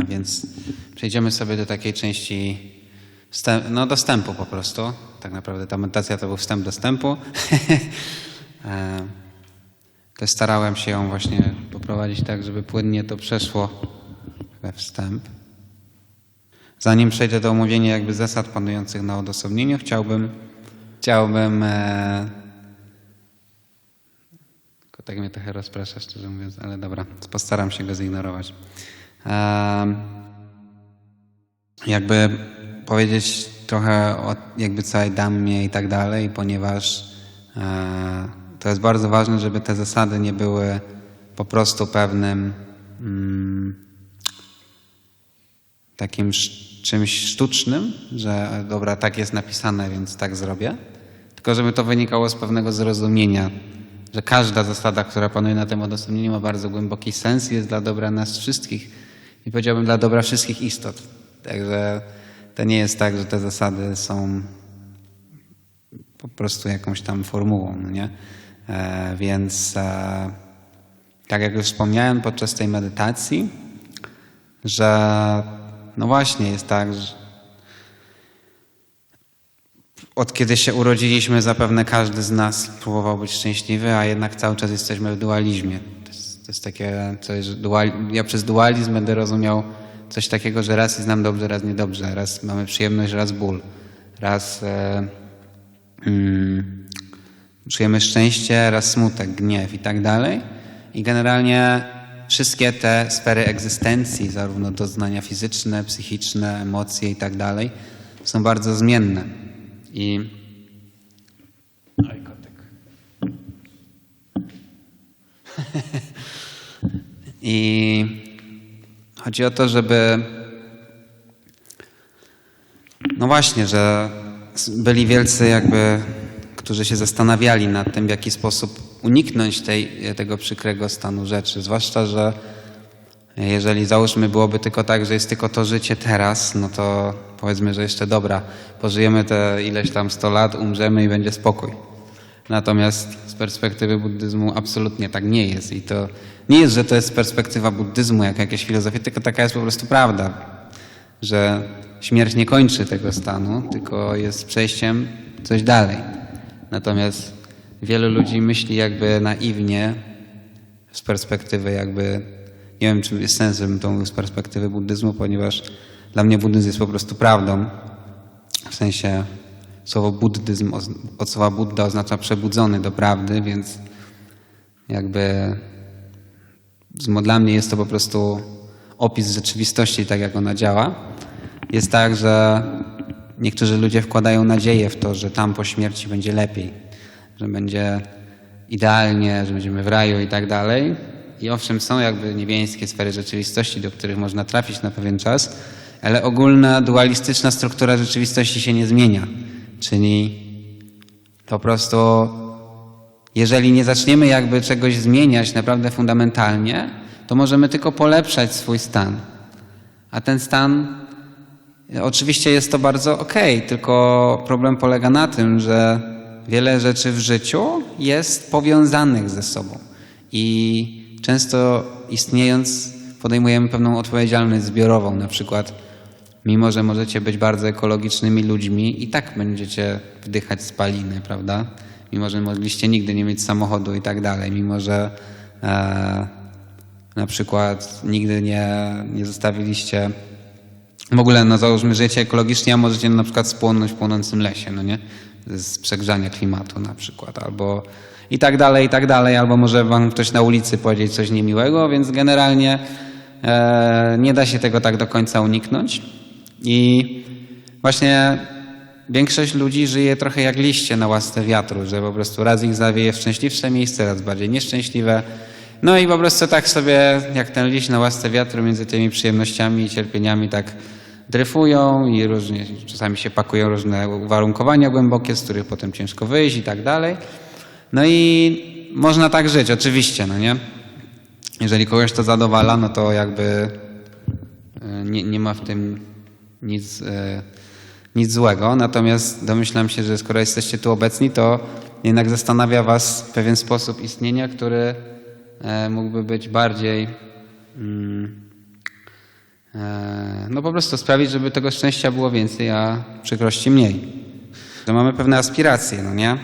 A więc przejdziemy sobie do takiej części no dostępu po prostu. Tak naprawdę ta medytacja to był wstęp do wstępu. E, Też starałem się ją właśnie poprowadzić tak, żeby płynnie to przeszło we wstęp. Zanim przejdę do omówienia jakby zasad panujących na odosobnieniu, chciałbym, chciałbym e, tylko tak mnie trochę rozprasza, szczerze mówiąc, ale dobra, postaram się go zignorować. Em, jakby powiedzieć trochę o jakby całej dammie i tak dalej, ponieważ e, to jest bardzo ważne, żeby te zasady nie były po prostu pewnym mm, takim czymś sztucznym, że dobra, tak jest napisane, więc tak zrobię, tylko żeby to wynikało z pewnego zrozumienia, że każda zasada, która panuje na tym odosobnieniu ma bardzo głęboki sens i jest dla dobra nas wszystkich i powiedziałbym dla dobra wszystkich istot. Także to nie jest tak, że te zasady są po prostu jakąś tam formułą, no nie? E, więc e, tak jak już wspomniałem podczas tej medytacji, że no właśnie jest tak, że od kiedy się urodziliśmy, zapewne każdy z nas próbował być szczęśliwy, a jednak cały czas jesteśmy w dualizmie. To jest, to jest takie coś, że dual, ja przez dualizm będę rozumiał coś takiego, że raz jest nam dobrze, raz niedobrze, raz mamy przyjemność, raz ból, raz e, mm, czujemy szczęście, raz smutek, gniew i tak dalej. I generalnie wszystkie te sfery egzystencji, zarówno doznania fizyczne, psychiczne, emocje i tak dalej, są bardzo zmienne. I Oj, kotek. I chodzi o to, żeby no właśnie, że byli wielcy jakby, którzy się zastanawiali nad tym, w jaki sposób uniknąć tej, tego przykrego stanu rzeczy. Zwłaszcza, że jeżeli załóżmy byłoby tylko tak, że jest tylko to życie teraz, no to powiedzmy, że jeszcze dobra, pożyjemy te ileś tam 100 lat, umrzemy i będzie spokój. Natomiast z perspektywy buddyzmu absolutnie tak nie jest. I to nie jest, że to jest perspektywa buddyzmu, jak jakieś filozofie, tylko taka jest po prostu prawda, że śmierć nie kończy tego stanu, tylko jest przejściem coś dalej. Natomiast wielu ludzi myśli jakby naiwnie z perspektywy jakby, nie wiem czy jest sens, żebym to mówił z perspektywy buddyzmu, ponieważ dla mnie buddyzm jest po prostu prawdą. W sensie słowo buddyzm od słowa Buddha oznacza przebudzony do prawdy, więc jakby dla mnie jest to po prostu opis rzeczywistości, tak jak ona działa. Jest tak, że niektórzy ludzie wkładają nadzieję w to, że tam po śmierci będzie lepiej, że będzie idealnie, że będziemy w raju i tak dalej. I owszem, są jakby niebiańskie sfery rzeczywistości, do których można trafić na pewien czas, ale ogólna dualistyczna struktura rzeczywistości się nie zmienia. Czyli po prostu jeżeli nie zaczniemy jakby czegoś zmieniać naprawdę fundamentalnie, to możemy tylko polepszać swój stan. A ten stan, oczywiście jest to bardzo okej, tylko problem polega na tym, że wiele rzeczy w życiu jest powiązanych ze sobą. I często istniejąc podejmujemy pewną odpowiedzialność zbiorową, na przykład mimo, że możecie być bardzo ekologicznymi ludźmi i tak będziecie wdychać spaliny, prawda? Mimo, że mogliście nigdy nie mieć samochodu i tak dalej, mimo, że e, na przykład nigdy nie, nie zostawiliście w ogóle, no załóżmy, żyjecie ekologicznie, a możecie na przykład spłonąć w płonącym lesie, no nie? Z przegrzania klimatu na przykład, albo i tak dalej, i tak dalej, albo może wam ktoś na ulicy powiedzieć coś niemiłego, więc generalnie e, nie da się tego tak do końca uniknąć. I właśnie większość ludzi żyje trochę jak liście na łasce wiatru, że po prostu raz ich zawieje w szczęśliwsze miejsce, raz bardziej nieszczęśliwe. No i po prostu tak sobie, jak ten liść na łasce wiatru między tymi przyjemnościami i cierpieniami tak dryfują i różnie, czasami się pakują różne uwarunkowania głębokie, z których potem ciężko wyjść i tak dalej. No i można tak żyć, oczywiście, no nie? Jeżeli kogoś to zadowala, no to jakby e, nie, nie ma w tym nic, e, nic złego. Natomiast domyślam się, że skoro jesteście tu obecni, to jednak zastanawia Was pewien sposób istnienia, który e, mógłby być bardziej mm, no po prostu sprawić, żeby tego szczęścia było więcej, a przykrości mniej. Że mamy pewne aspiracje, no nie?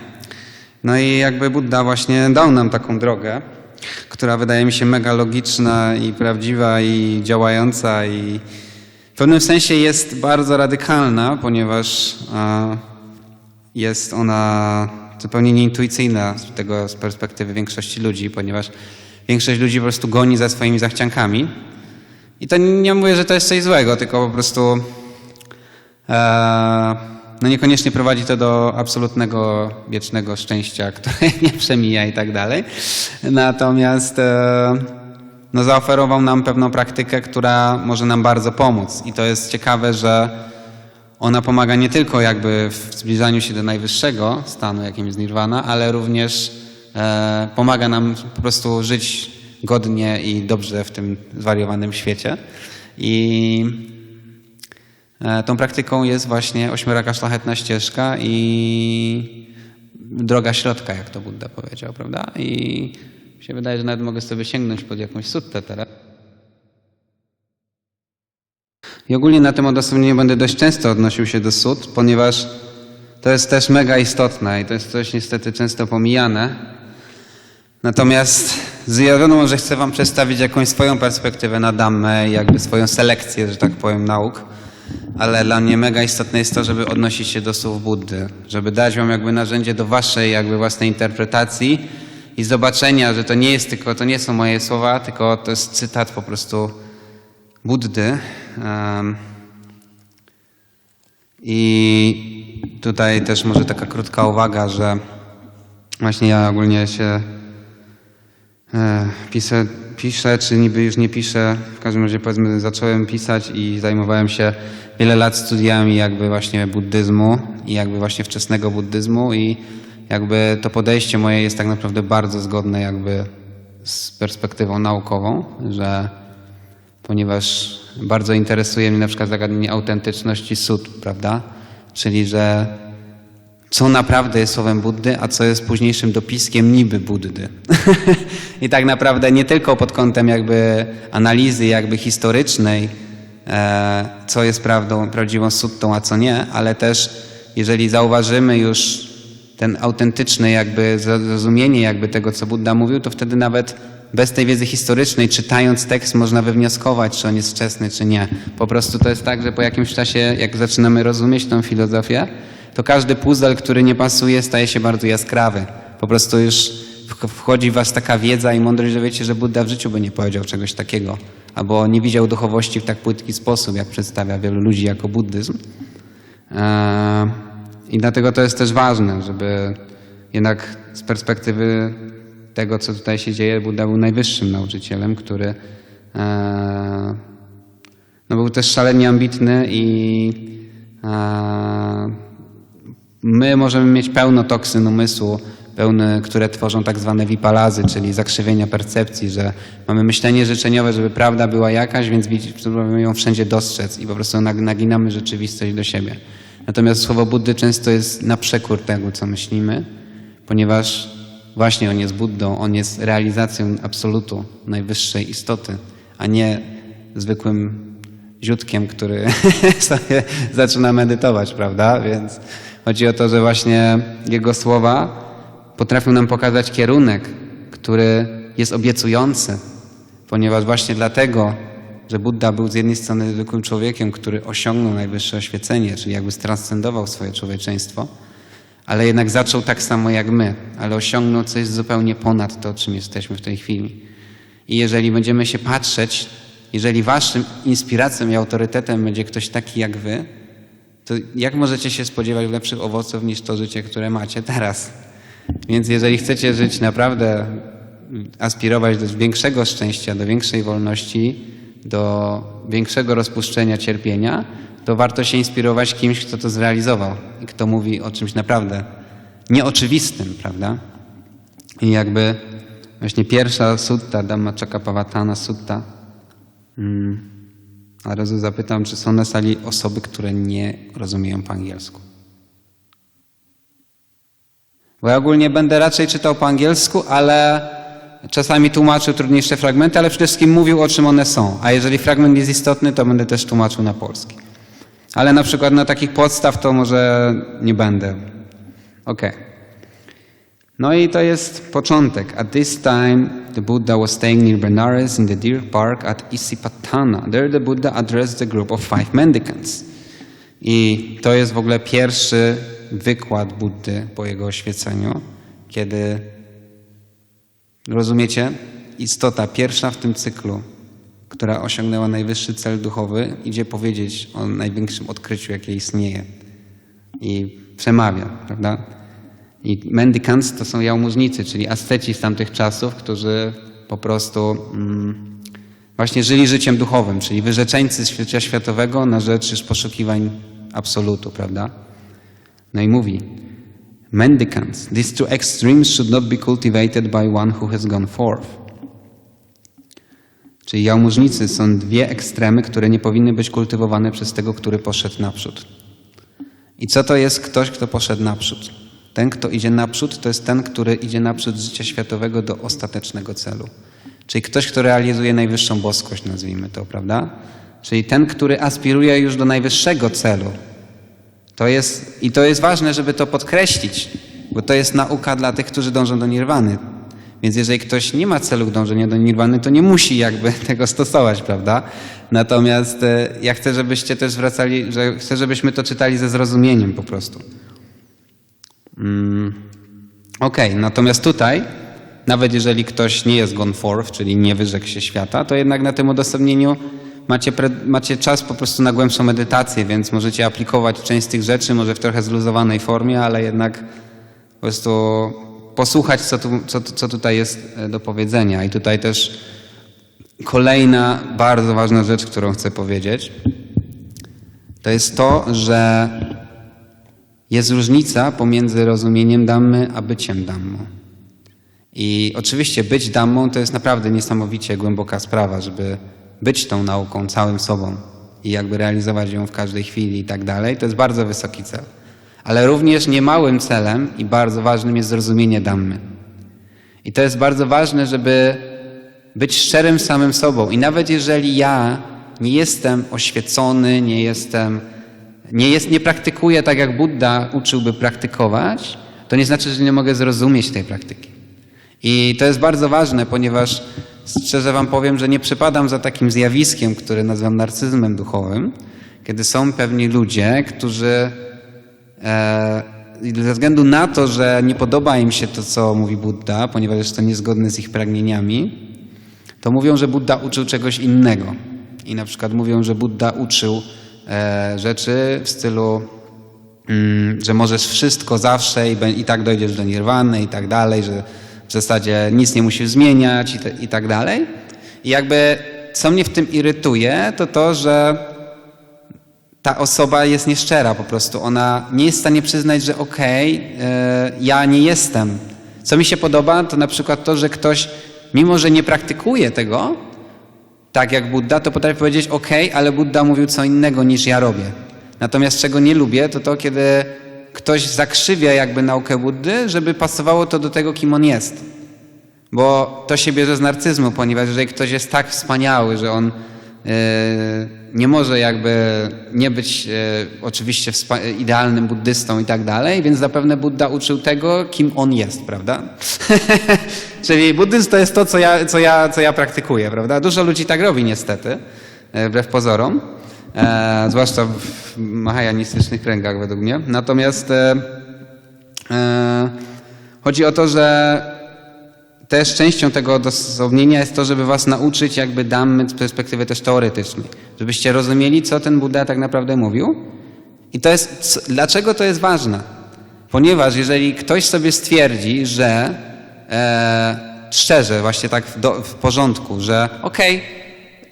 No i jakby Buddha właśnie dał nam taką drogę, która wydaje mi się mega logiczna i prawdziwa i działająca i w pewnym sensie jest bardzo radykalna, ponieważ jest ona zupełnie nieintuicyjna z tego z perspektywy większości ludzi, ponieważ większość ludzi po prostu goni za swoimi zachciankami. I to nie mówię, że to jest coś złego, tylko po prostu e, no niekoniecznie prowadzi to do absolutnego, wiecznego szczęścia, które nie przemija i tak dalej. Natomiast e, no zaoferował nam pewną praktykę, która może nam bardzo pomóc. I to jest ciekawe, że ona pomaga nie tylko jakby w zbliżaniu się do najwyższego stanu, jakim jest nirwana, ale również e, pomaga nam po prostu żyć godnie i dobrze w tym zwariowanym świecie. I tą praktyką jest właśnie ośmioraka szlachetna ścieżka i droga środka, jak to Buddha powiedział, prawda? I mi się wydaje, że nawet mogę sobie sięgnąć pod jakąś suttę teraz. I ogólnie na tym odosobnieniu będę dość często odnosił się do sut, ponieważ to jest też mega istotne i to jest coś niestety często pomijane. Natomiast z że chcę Wam przedstawić jakąś swoją perspektywę na Dammę i jakby swoją selekcję, że tak powiem, nauk. Ale dla mnie mega istotne jest to, żeby odnosić się do słów Buddy, żeby dać Wam jakby narzędzie do Waszej jakby własnej interpretacji i zobaczenia, że to nie jest tylko, to nie są moje słowa, tylko to jest cytat po prostu Buddy. Um, I tutaj też może taka krótka uwaga, że właśnie ja ogólnie się e, piszę, piszę, czy niby już nie piszę. W każdym razie powiedzmy zacząłem pisać i zajmowałem się wiele lat studiami jakby właśnie buddyzmu i jakby właśnie wczesnego buddyzmu i jakby to podejście moje jest tak naprawdę bardzo zgodne jakby z perspektywą naukową, że ponieważ bardzo interesuje mnie na przykład zagadnienie autentyczności sut, prawda? Czyli, że co naprawdę jest słowem Buddy, a co jest późniejszym dopiskiem niby Buddy. I tak naprawdę nie tylko pod kątem jakby analizy jakby historycznej, e, co jest prawdą, prawdziwą suttą, a co nie, ale też jeżeli zauważymy już ten autentyczny jakby zrozumienie jakby tego, co Buddha mówił, to wtedy nawet bez tej wiedzy historycznej, czytając tekst, można wywnioskować, czy on jest wczesny, czy nie. Po prostu to jest tak, że po jakimś czasie, jak zaczynamy rozumieć tą filozofię, to każdy puzzle, który nie pasuje, staje się bardzo jaskrawy. Po prostu już wchodzi w was taka wiedza i mądrość, że wiecie, że Buddha w życiu by nie powiedział czegoś takiego, albo nie widział duchowości w tak płytki sposób, jak przedstawia wielu ludzi jako buddyzm. Eee, I dlatego to jest też ważne, żeby jednak z perspektywy tego, co tutaj się dzieje, Buddha był najwyższym nauczycielem, który e, no, był też szalenie ambitny i e, my możemy mieć pełno toksyn umysłu, pełne, które tworzą tak zwane wipalazy, czyli zakrzywienia percepcji, że mamy myślenie życzeniowe, żeby prawda była jakaś, więc próbujemy ją wszędzie dostrzec i po prostu naginamy rzeczywistość do siebie. Natomiast słowo Buddy często jest na przekór tego, co myślimy, ponieważ Właśnie on jest Buddą, on jest realizacją absolutu najwyższej istoty, a nie zwykłym ziutkiem, który sobie zaczyna medytować, prawda? Więc chodzi o to, że właśnie jego słowa potrafią nam pokazać kierunek, który jest obiecujący, ponieważ właśnie dlatego, że Buddha był z jednej strony zwykłym człowiekiem, który osiągnął najwyższe oświecenie, czyli jakby stranscendował swoje człowieczeństwo, ale jednak zaczął tak samo jak my, ale osiągnął coś zupełnie ponad to, czym jesteśmy w tej chwili. I jeżeli będziemy się patrzeć, jeżeli waszym inspiracją i autorytetem będzie ktoś taki jak wy, to jak możecie się spodziewać lepszych owoców niż to życie, które macie teraz? Więc jeżeli chcecie żyć naprawdę, aspirować do większego szczęścia, do większej wolności, do większego rozpuszczenia cierpienia, to warto się inspirować kimś, kto to zrealizował i kto mówi o czymś naprawdę nieoczywistym, prawda? I jakby właśnie pierwsza sutta, Dhammacakkappavattana sutta, hmm, a razu zapytam, czy są na sali osoby, które nie rozumieją po angielsku. Bo ja ogólnie będę raczej czytał po angielsku, ale czasami tłumaczył trudniejsze fragmenty, ale przede wszystkim mówił, o czym one są. A jeżeli fragment jest istotny, to będę też tłumaczył na polski. Ale na przykład na takich podstaw to może nie będę. Okej. No i to jest początek. At this time, the Buddha was staying near Benares in the Deer Park at Isipatana. There the Buddha addressed the group of five mendicants. I to jest w ogóle pierwszy wykład Buddy po jego oświeceniu, kiedy rozumiecie, istota pierwsza w tym cyklu, która osiągnęła najwyższy cel duchowy, idzie powiedzieć o największym odkryciu, jakie istnieje. I przemawia, prawda? I mendicants to są jałmużnicy, czyli asceci z tamtych czasów, którzy po prostu mm, właśnie żyli życiem duchowym, czyli wyrzeczeńcy świata światowego na rzecz już poszukiwań absolutu, prawda? No i mówi, mendicants, these two extremes should not be cultivated by one who has gone forth. Czyli jałmużnicy są dwie ekstremy, które nie powinny być kultywowane przez tego, który poszedł naprzód. I co to jest ktoś, kto poszedł naprzód? Ten, kto idzie naprzód, to jest ten, który idzie naprzód życia światowego do ostatecznego celu. Czyli ktoś, kto realizuje najwyższą boskość, nazwijmy to, prawda? Czyli ten, który aspiruje już do najwyższego celu. To jest, I to jest ważne, żeby to podkreślić, bo to jest nauka dla tych, którzy dążą do nirwany. Więc jeżeli ktoś nie ma celu dążenia do nirwany, to nie musi jakby tego stosować, prawda? Natomiast e, ja chcę, żebyście też zwracali, że chcę, żebyśmy to czytali ze zrozumieniem po prostu. Mm. Okej, natomiast tutaj, nawet jeżeli ktoś nie jest gone forth, czyli nie wyrzekł się świata, to jednak na tym odosobnieniu macie, macie czas po prostu na głębszą medytację, więc możecie aplikować część z tych rzeczy, może w trochę zluzowanej formie, ale jednak po prostu posłuchać, co, tu, co, co tutaj jest e, do powiedzenia. I tutaj też kolejna bardzo ważna rzecz, którą chcę powiedzieć, to jest to, że jest różnica pomiędzy rozumieniem Dammy a byciem Dammą. I oczywiście być Dammą to jest naprawdę niesamowicie głęboka sprawa, żeby być tą nauką całym sobą i jakby realizować ją w każdej chwili i tak dalej. To jest bardzo wysoki cel. Ale również niemałym celem i bardzo ważnym jest zrozumienie Dammy. I to jest bardzo ważne, żeby być szczerym samym sobą. I nawet jeżeli ja nie jestem oświecony, nie jestem nie, jest, nie praktykuję tak, jak Buddha uczyłby praktykować, to nie znaczy, że nie mogę zrozumieć tej praktyki. I to jest bardzo ważne, ponieważ szczerze Wam powiem, że nie przypadam za takim zjawiskiem, które nazywam narcyzmem duchowym, kiedy są pewni ludzie, którzy e, ze względu na to, że nie podoba im się to, co mówi Buddha, ponieważ jest to niezgodne z ich pragnieniami, to mówią, że Buddha uczył czegoś innego. I na przykład mówią, że Buddha uczył rzeczy w stylu, mm, że możesz wszystko zawsze i, tak dojdziesz do nirwany i tak dalej, że w zasadzie nic nie musisz zmieniać i, tak dalej. I jakby co mnie w tym irytuje, to to, że ta osoba jest nieszczera po prostu. Ona nie jest w stanie przyznać, że okej, e, ja nie jestem. Co mi się podoba, to na przykład to, że ktoś, mimo że nie praktykuje tego, tak jak Buddha, to potrafi powiedzieć, ok, ale Buddha mówił co innego niż ja robię. Natomiast czego nie lubię, to to, kiedy ktoś zakrzywia jakby naukę Buddy, żeby pasowało to do tego, kim on jest. Bo to się bierze z narcyzmu, ponieważ jeżeli ktoś jest tak wspaniały, że on nie może jakby nie być e, oczywiście idealnym buddystą i tak dalej, więc zapewne Buddha uczył tego, kim on jest, prawda? Czyli buddyzm to jest to, co ja, co, ja, co ja praktykuję, prawda? Dużo ludzi tak robi niestety, e, wbrew pozorom, e, zwłaszcza w mahajanistycznych kręgach według mnie. Natomiast e, e, chodzi o to, że też częścią tego odosobnienia jest to, żeby was nauczyć jakby dammy z perspektywy też teoretycznej. Żebyście rozumieli, co ten Buddha tak naprawdę mówił. I to jest, dlaczego to jest ważne? Ponieważ jeżeli ktoś sobie stwierdzi, że e, szczerze, właśnie tak w, do, w porządku, że okej,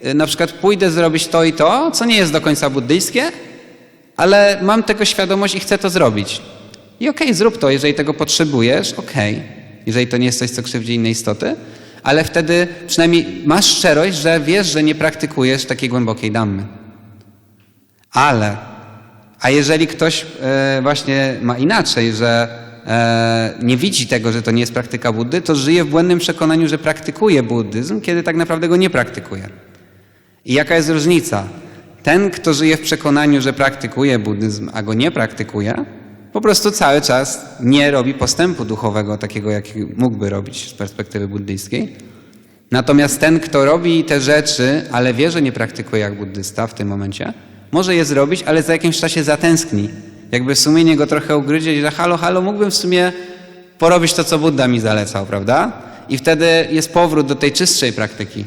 y, na przykład pójdę zrobić to i to, co nie jest do końca buddyjskie, ale mam tego świadomość i chcę to zrobić. I okej, zrób to, jeżeli tego potrzebujesz, okej, jeżeli to nie jest coś, co krzywdzi inne istoty, ale wtedy przynajmniej masz szczerość, że wiesz, że nie praktykujesz takiej głębokiej dammy. Ale, a jeżeli ktoś e, właśnie ma inaczej, że e, nie widzi tego, że to nie jest praktyka Buddy, to żyje w błędnym przekonaniu, że praktykuje buddyzm, kiedy tak naprawdę go nie praktykuje. I jaka jest różnica? Ten, kto żyje w przekonaniu, że praktykuje buddyzm, a go nie praktykuje, po prostu cały czas nie robi postępu duchowego takiego, jaki mógłby robić z perspektywy buddyjskiej. Natomiast ten, kto robi te rzeczy, ale wie, że nie praktykuje jak buddysta w tym momencie, może je zrobić, ale za jakimś czasie zatęskni. Jakby sumienie go trochę ugryzie i że halo, halo, mógłbym w sumie porobić to, co Buddha mi zalecał, prawda? I wtedy jest powrót do tej czystszej praktyki.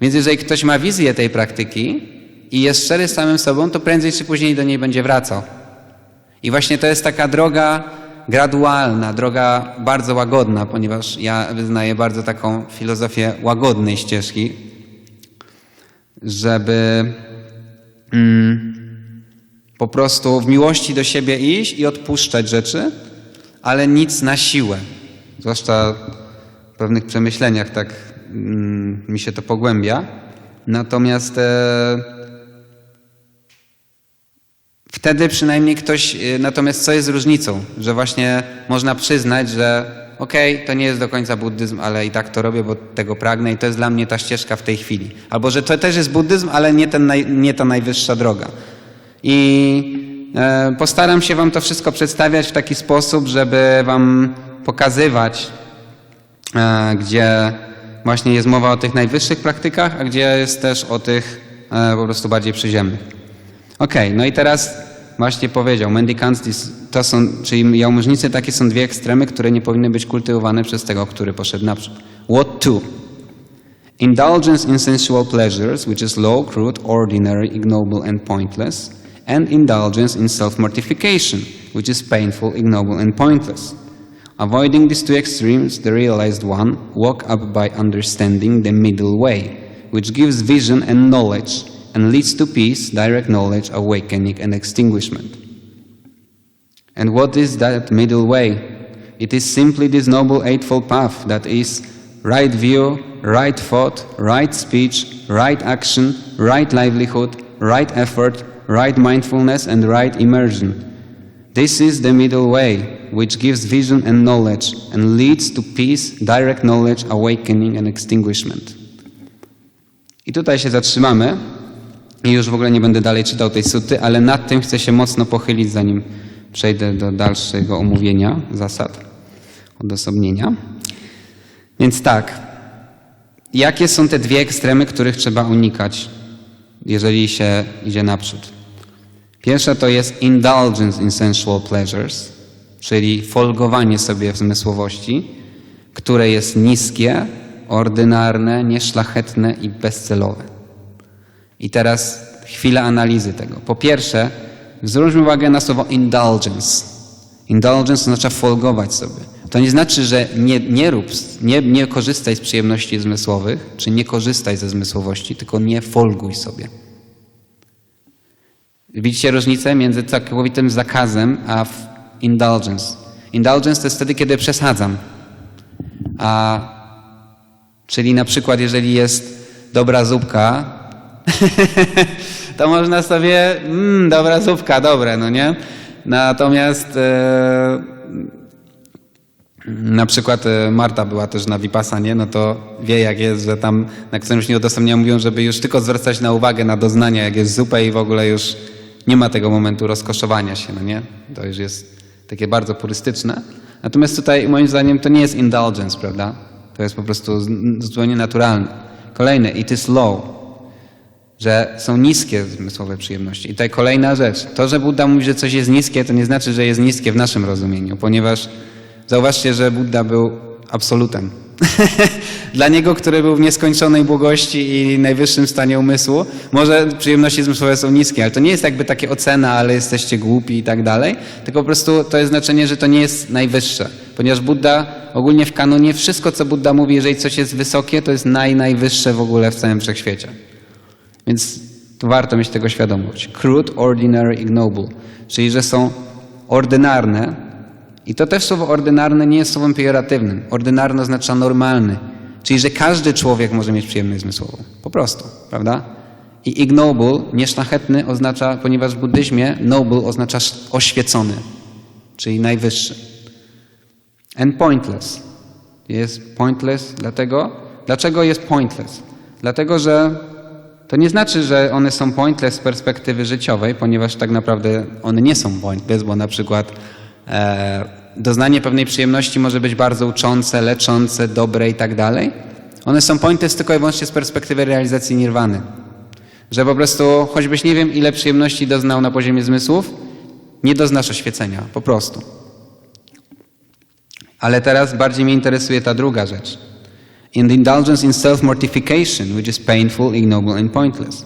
Więc jeżeli ktoś ma wizję tej praktyki i jest szczery z samym sobą, to prędzej czy później do niej będzie wracał. I właśnie to jest taka droga gradualna, droga bardzo łagodna, ponieważ ja wyznaję bardzo taką filozofię łagodnej ścieżki, żeby mm, po prostu w miłości do siebie iść i odpuszczać rzeczy, ale nic na siłę. Zwłaszcza w pewnych przemyśleniach tak mm, mi się to pogłębia. Natomiast e, Wtedy przynajmniej ktoś, y, natomiast co jest różnicą, że właśnie można przyznać, że okej, to nie jest do końca buddyzm, ale i tak to robię, bo tego pragnę i to jest dla mnie ta ścieżka w tej chwili. Albo że to też jest buddyzm, ale nie, ten naj, nie ta najwyższa droga. I e, postaram się wam to wszystko przedstawiać w taki sposób, żeby wam pokazywać, e, gdzie właśnie jest mowa o tych najwyższych praktykach, a gdzie jest też o tych e, po prostu bardziej przyziemnych. Okej, no i teraz właśnie powiedział, mendicants to są, czyli jałmużnicy takie są dwie ekstremy, które nie powinny być kultywowane przez tego, który poszedł naprzód. What to? Indulgence in sensual pleasures, which is low, crude, ordinary, ignoble and pointless, and indulgence in self-mortification, which is painful, ignoble and pointless. Avoiding these two extremes, the realized one walk up by understanding the middle way, which gives vision and knowledge, and leads to peace, direct knowledge, awakening, and extinguishment. And what is that middle way? It is simply this noble eightfold path that is right view, right thought, right speech, right action, right livelihood, right effort, right mindfulness, and right immersion. This is the middle way, which gives vision and knowledge, and leads to peace, direct knowledge, awakening, and extinguishment. I tutaj się zatrzymamy. I już w ogóle nie będę dalej czytał tej suty, ale nad tym chcę się mocno pochylić, zanim przejdę do dalszego omówienia zasad odosobnienia. Więc tak, jakie są te dwie ekstremy, których trzeba unikać, jeżeli się idzie naprzód? Pierwsza to jest indulgence in sensual pleasures, czyli folgowanie sobie w zmysłowości, które jest niskie, ordynarne, nieszlachetne i bezcelowe. I teraz chwila analizy tego. Po pierwsze, zwróćmy uwagę na słowo indulgence. Indulgence oznacza folgować sobie. To nie znaczy, że nie, nie rób, nie, nie korzystaj z przyjemności zmysłowych, czy nie korzystaj ze zmysłowości, tylko nie folguj sobie. Widzicie różnicę między całkowitym zakazem a indulgence? Indulgence to jest wtedy, kiedy przesadzam. A, czyli na przykład, jeżeli jest dobra zupka, to można sobie, mmm, dobra zupka, dobre, no nie? Natomiast e, na przykład e, Marta była też na Vipassanie, no to wie jak jest, że tam na którymś nieodosobnieniu mówią, żeby już tylko zwracać na uwagę na doznania, jak jest zupa i w ogóle już nie ma tego momentu rozkoszowania się, no nie? To już jest takie bardzo purystyczne. Natomiast tutaj moim zdaniem to nie jest indulgence, prawda? To jest po prostu zupełnie naturalne. Kolejne, it is low że są niskie zmysłowe przyjemności. I tutaj kolejna rzecz. To, że Buddha mówi, że coś jest niskie, to nie znaczy, że jest niskie w naszym rozumieniu, ponieważ zauważcie, że Buddha był absolutem. Dla niego, który był w nieskończonej błogości i najwyższym stanie umysłu, może przyjemności zmysłowe są niskie, ale to nie jest jakby takie ocena, ale jesteście głupi i tak dalej, tylko po prostu to jest znaczenie, że to nie jest najwyższe. Ponieważ Buddha, ogólnie w kanonie, wszystko co Buddha mówi, jeżeli coś jest wysokie, to jest naj, najwyższe w ogóle w całym wszechświecie. Więc to warto mieć tego świadomość. Crude, ordinary, ignoble. Czyli, że są ordynarne. I to też słowo ordynarne nie jest słowem pejoratywnym. Ordynarne oznacza normalny. Czyli, że każdy człowiek może mieć przyjemność zmysłową. Po prostu, prawda? I ignoble, nieszlachetny oznacza, ponieważ w buddyzmie noble oznacza oświecony, czyli najwyższy. and pointless. Jest pointless dlatego, dlaczego jest pointless? Dlatego, że to nie znaczy, że one są pointless z perspektywy życiowej, ponieważ tak naprawdę one nie są pointless, bo na przykład e, doznanie pewnej przyjemności może być bardzo uczące, leczące, dobre i tak dalej. One są pointless tylko i wyłącznie z perspektywy realizacji nirwany. Że po prostu, choćbyś nie wiem ile przyjemności doznał na poziomie zmysłów, nie doznasz oświecenia, po prostu. Ale teraz bardziej mnie interesuje ta druga rzecz. The indulgence in self-mortification, which is painful, ignoble and pointless.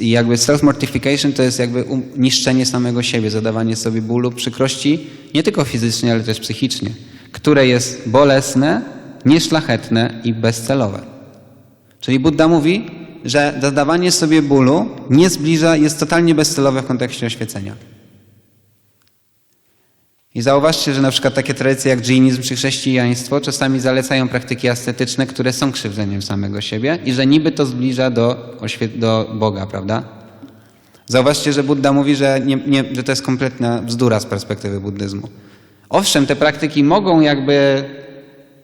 I jakby self-mortification to jest jakby um- niszczenie samego siebie, zadawanie sobie bólu, przykrości, nie tylko fizycznie, ale też psychicznie, które jest bolesne, nieszlachetne i bezcelowe. Czyli Buddha mówi, że zadawanie sobie bólu nie zbliża, jest totalnie bezcelowe w kontekście oświecenia. I zauważcie, że na przykład takie tradycje jak dżinizm czy chrześcijaństwo czasami zalecają praktyki ascetyczne, które są krzywdzeniem samego siebie i że niby to zbliża do, do Boga, prawda? Zauważcie, że Buddha mówi, że, nie, nie, że to jest kompletna bzdura z perspektywy buddyzmu. Owszem, te praktyki mogą jakby,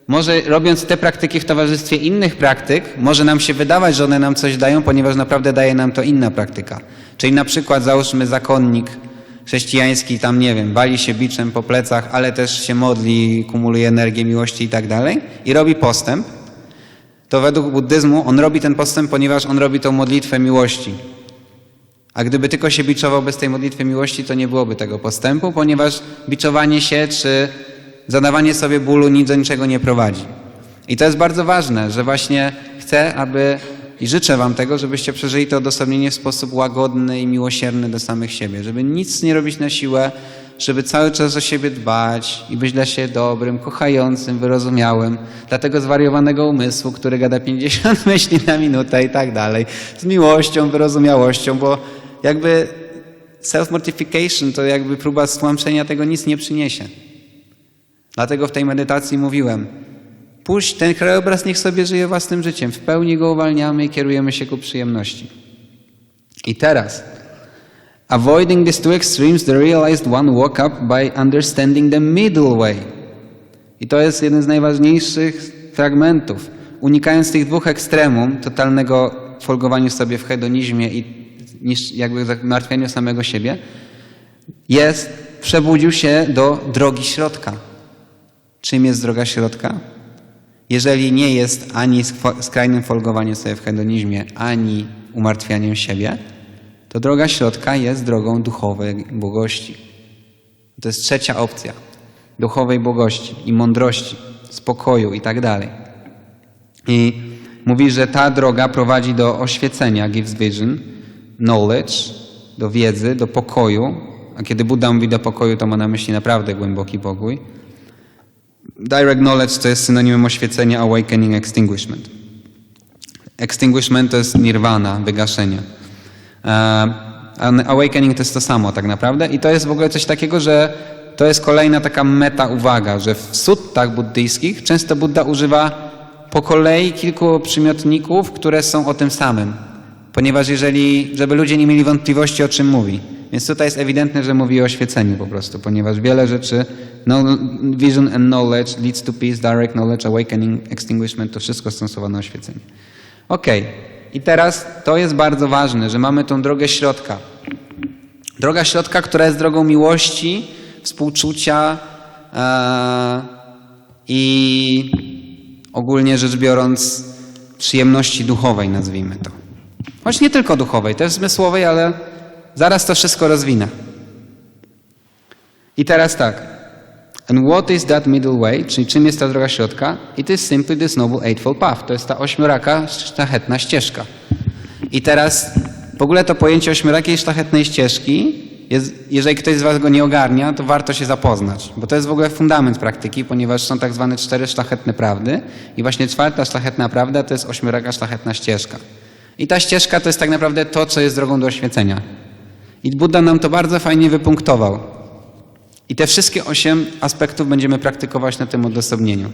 może robiąc te praktyki w towarzystwie innych praktyk, może nam się wydawać, że one nam coś dają, ponieważ naprawdę daje nam to inna praktyka. Czyli na przykład załóżmy zakonnik chrześcijański, tam nie wiem, wali się biczem po plecach, ale też się modli, kumuluje energię miłości i tak dalej i robi postęp, to według buddyzmu on robi ten postęp, ponieważ on robi tą modlitwę miłości. A gdyby tylko się biczował bez tej modlitwy miłości, to nie byłoby tego postępu, ponieważ biczowanie się czy zadawanie sobie bólu nic do niczego nie prowadzi. I to jest bardzo ważne, że właśnie chcę, aby i życzę Wam tego, żebyście przeżyli to odosobnienie w sposób łagodny i miłosierny do samych siebie, żeby nic nie robić na siłę, żeby cały czas o siebie dbać i być dla siebie dobrym, kochającym, wyrozumiałym, dla tego zwariowanego umysłu, który gada 50 myśli na minutę i tak dalej, z miłością, wyrozumiałością, bo jakby self-mortification to jakby próba stłamszenia tego nic nie przyniesie. Dlatego w tej medytacji mówiłem, puść ten krajobraz, niech sobie żyje własnym życiem, w pełni go uwalniamy i kierujemy się ku przyjemności. I teraz, avoiding these two extremes, the realized one woke up by understanding the middle way. I to jest jeden z najważniejszych fragmentów. Unikając tych dwóch ekstremum, totalnego folgowania sobie w hedonizmie i jakby zamartwianiu samego siebie, jest, przebudził się do drogi środka. Czym jest droga środka? Jeżeli nie jest ani skrajnym folgowaniem sobie w hedonizmie, ani umartwianiem siebie, to droga środka jest drogą duchowej błogości. To jest trzecia opcja. Duchowej błogości i mądrości, spokoju i tak dalej. I mówi, że ta droga prowadzi do oświecenia, gives vision, knowledge, do wiedzy, do pokoju. A kiedy Buddha mówi do pokoju, to ma na myśli naprawdę głęboki pokój. Direct knowledge to jest synonimem oświecenia, awakening, extinguishment. Extinguishment to jest nirvana, wygaszenie. E, awakening to jest to samo tak naprawdę i to jest w ogóle coś takiego, że to jest kolejna taka meta uwaga, że w suttach buddyjskich często Buddha używa po kolei kilku przymiotników, które są o tym samym. Ponieważ jeżeli, żeby ludzie nie mieli wątpliwości o czym mówi. Więc tutaj jest ewidentne, że mówi o oświeceniu po prostu, ponieważ wiele rzeczy, no, vision and knowledge leads to peace, direct knowledge, awakening, extinguishment, to wszystko stosowane oświecenie. Okej, i teraz to jest bardzo ważne, że mamy tą drogę środka. Droga środka, która jest drogą miłości, współczucia e, i ogólnie rzecz biorąc przyjemności duchowej, nazwijmy to. Choć nie tylko duchowej, też zmysłowej, ale zaraz to wszystko rozwinę. I teraz tak. And what is that middle way? Czyli czym jest ta droga środka? It is simply this noble eightfold path. To jest ta ośmioraka, szlachetna ścieżka. I teraz w ogóle to pojęcie ośmiorakiej szlachetnej ścieżki, jest, jeżeli ktoś z Was go nie ogarnia, to warto się zapoznać, bo to jest w ogóle fundament praktyki, ponieważ są tak zwane cztery szlachetne prawdy i właśnie czwarta szlachetna prawda to jest ośmioraka szlachetna ścieżka. I ta ścieżka to jest tak naprawdę to, co jest drogą do oświecenia. I Buddha nam to bardzo fajnie wypunktował. I te wszystkie osiem aspektów będziemy praktykować na tym odosobnieniu.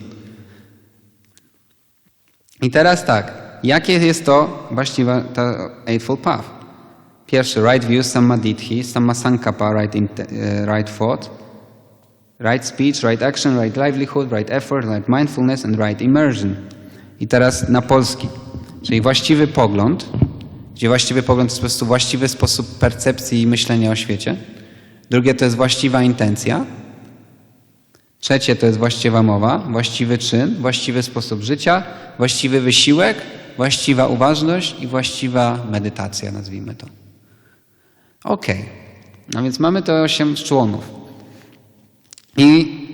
I teraz tak, jakie jest to właściwa ta Eightfold Path? Pierwszy, right view, sammaditthi, sammasankappa, right, in, right thought. Right speech, right action, right livelihood, right effort, right mindfulness and right immersion. I teraz na polski. Czyli właściwy pogląd, gdzie właściwy pogląd to jest po prostu właściwy sposób percepcji i myślenia o świecie. Drugie to jest właściwa intencja. Trzecie to jest właściwa mowa, właściwy czyn, właściwy sposób życia, właściwy wysiłek, właściwa uważność i właściwa medytacja, nazwijmy to. Okej. No więc mamy te osiem członów. I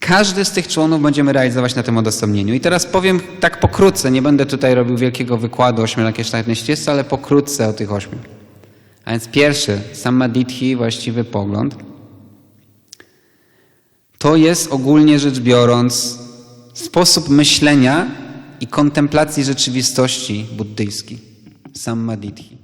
każdy z tych członów będziemy realizować na tym odosobnieniu. I teraz powiem tak pokrótce, nie będę tutaj robił wielkiego wykładu o ośmiolakiej szlachetnej ścieżce, ale pokrótce o tych ośmiu. A więc pierwszy, samadhi, właściwy pogląd. To jest ogólnie rzecz biorąc sposób myślenia i kontemplacji rzeczywistości buddyjskiej. Samadhi.